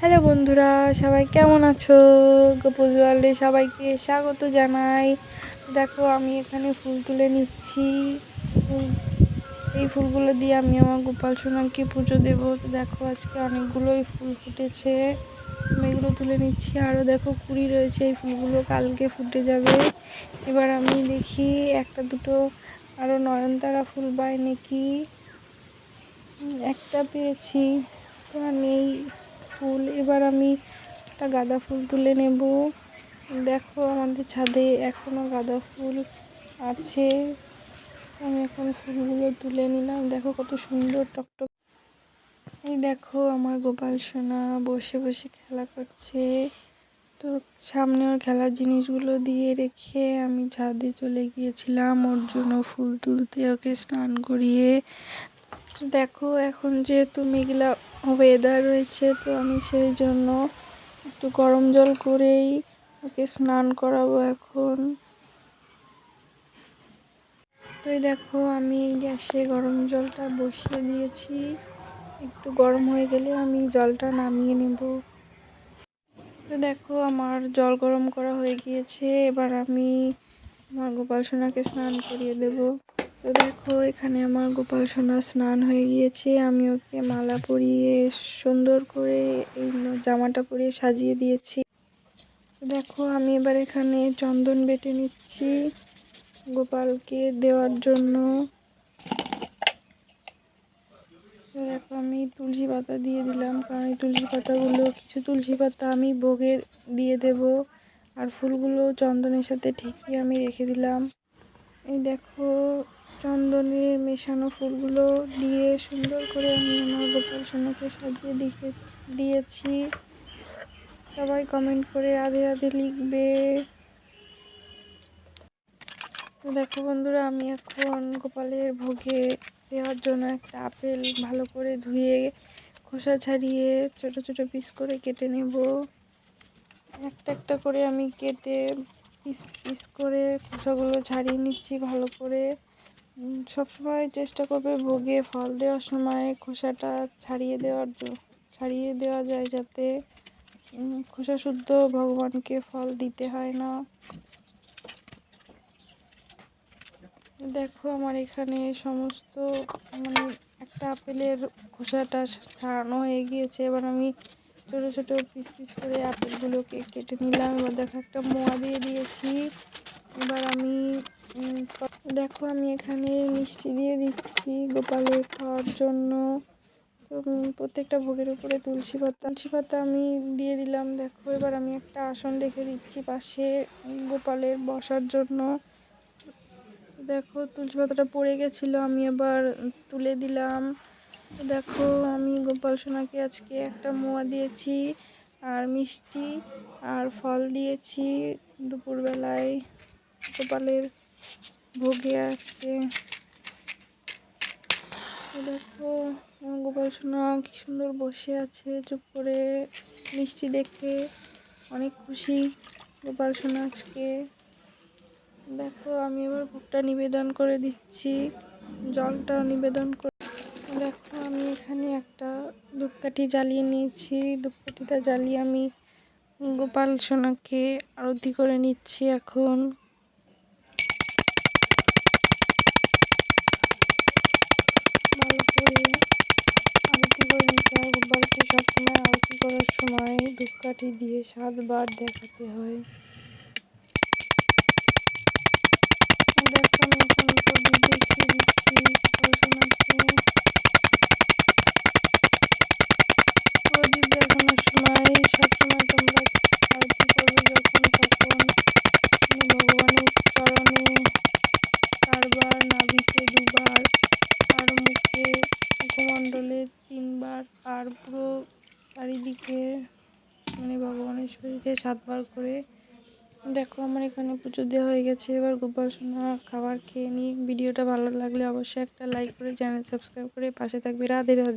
Hello বন্ধুরা, সবাই কেমন আছো? গোপুজ ওয়ার্ল্ডে সবাইকে স্বাগত জানাই। দেখো, আমি এখানে ফুল তুলে নিচ্ছি। এই ফুলগুলো দিয়ে আমি আমার গোপাল সোনাকে পুজো দেবো। দেখো, আজকে অনেকগুলোই ফুল ফুটেছে। আমি এগুলো তুলে নিচ্ছি। আরও দেখো, কুড়ি রয়েছে। এই ফুলগুলো কালকে ফুটে যাবে। এবার আমি দেখি, একটা দুটো আরও নয়নতারা ফুল পাই নাকি? একটা পেয়েছি। তো নেই। ফুল। এবার আমি একটা গাঁদা ফুল তুলে নেব। দেখো আমাদের ছাদে এখনও গাঁদা ফুল আছে। আমি এখন ফুলগুলো তুলে নিলাম। দেখো কত সুন্দর টকটক। এই দেখো আমার গোপাল সোনা বসে বসে খেলা করছে। তো সামনে ওর খেলার জিনিসগুলো দিয়ে রেখে আমি ছাদে চলে গিয়েছিলাম। ওর জন্য ফুল তুলতে ওকে স্নান করিয়ে তো দেখো, এখন যেহেতু মেঘলা ওয়েদার রয়েছে, তো আমি সেই জন্য একটু গরম জল করেই ওকে স্নান করাবো এখন। তো এই দেখো, আমি গ্যাসে গরম জলটা বসিয়ে দিয়েছি। একটু গরম হয়ে গেলে আমি জলটা নামিয়ে নেব। তো দেখো, আমার জল গরম করা হয়ে গিয়েছে। এবার আমি আমার গোপাল সোনাকে স্নান করিয়ে দেব। তো দেখো, এখানে আমার গোপাল সোনা স্নান হয়ে গিয়েছে। আমি ওকে মালা পরিয়ে সুন্দর করে এই জামাটা পরিয়ে সাজিয়ে দিয়েছি। তো দেখো, আমি এবার এখানে চন্দন বেটে নিচ্ছি গোপালকে দেওয়ার জন্য। দেখো, আমি তুলসী পাতা দিয়ে দিলাম, কারণ এই তুলসী পাতাগুলো, কিছু তুলসী পাতা আমি ভোগে দিয়ে দেব, আর ফুলগুলো চন্দনের সাথে ঠেকিয়ে আমি রেখে দিলাম। এই দেখো চন্দনের মেশানো ফুলগুলো দিয়ে সুন্দর করে আমি আমার গোপাল সোনাকে সাজিয়ে দিকে, দিয়েছি। সবাই কমেন্ট করে রাধে রাধে লিখবে। দেখো বন্ধুরা, আমি এখন গোপালের ভোগে দেওয়ার জন্য একটা আপেল ভালো করে ধুয়ে, খোসা ছাড়িয়ে ছোট ছোট পিস করে কেটে নেব। একটা একটা করে আমি কেটে পিস পিস করে খোসাগুলো ছাড়িয়ে নিচ্ছি ভালো করে। সবসময় চেষ্টা করবে ভোগে ফল দেওয়ার সময় খোসাটা ছাড়িয়ে দেওয়ার ছাড়িয়ে দেওয়া যায় যাতে খোসা শুদ্ধ ভগবানকে ফল দিতে হয় না। দেখো আমার এখানে সমস্ত মানে একটা আপেলের খোসাটা ছাড়ানো হয়ে গিয়েছে। এবার আমি ছোট ছোট পিস পিস করে আপেলগুলোকে কেটে নিলাম। এবার দেখো একটা মোয়া দিয়ে দিয়েছি। এবার আমি দেখো, আমি এখানে মিষ্টি দিয়ে দিচ্ছি গোপালের খাওয়ার জন্য। প্রত্যেকটা ভোগের উপরে তুলসী পাতা। তুলসী পাতা আমি দিয়ে দিলাম, দেখো। এবার আমি একটা আসন রেখে দিচ্ছি পাশে গোপালের বসার জন্য। দেখো, তুলসী পাতাটা পড়ে গেছিল, আমি আবার তুলে দিলাম। দেখো, আমি গোপাল সোনাকে আজকে একটা মোয়া দিয়েছি, আর মিষ্টি, আর ফল দিয়েছি দুপুরবেলায়। গোপালের ভোগে আজকে। দেখো গোপাল সোনা কি সুন্দর বসে আছে, চুপ করে মিষ্টি দেখে অনেক খুশি গোপাল সোনা আজকে। দেখো, আমি এবার ভোগটা নিবেদন করে দিচ্ছি জলটাও নিবেদন করে। দেখো, আমি এখানে একটা ধূপকাঠি জ্বালিয়ে নিয়েছি। ধূপকাঠিটা জ্বালিয়ে আমি গোপাল সোনাকে আরতি করে নিচ্ছি এখন। নাভিতে দুবার আর মুখে মুখমণ্ডলে তিনবার আর পুরো চারিদিকে মানে ভগবানের শরীরে সাতবার করে। দেখো আমার এখানে পুজো দেওয়া হয়ে গেছে, এবার গোপাল সোনা খাবার খেয়ে নিই। ভিডিওটা ভালো লাগলে অবশ্যই একটা লাইক করে, চ্যানেল সাবস্ক্রাইব করে পাশে থাকবে। রাধে রাধে।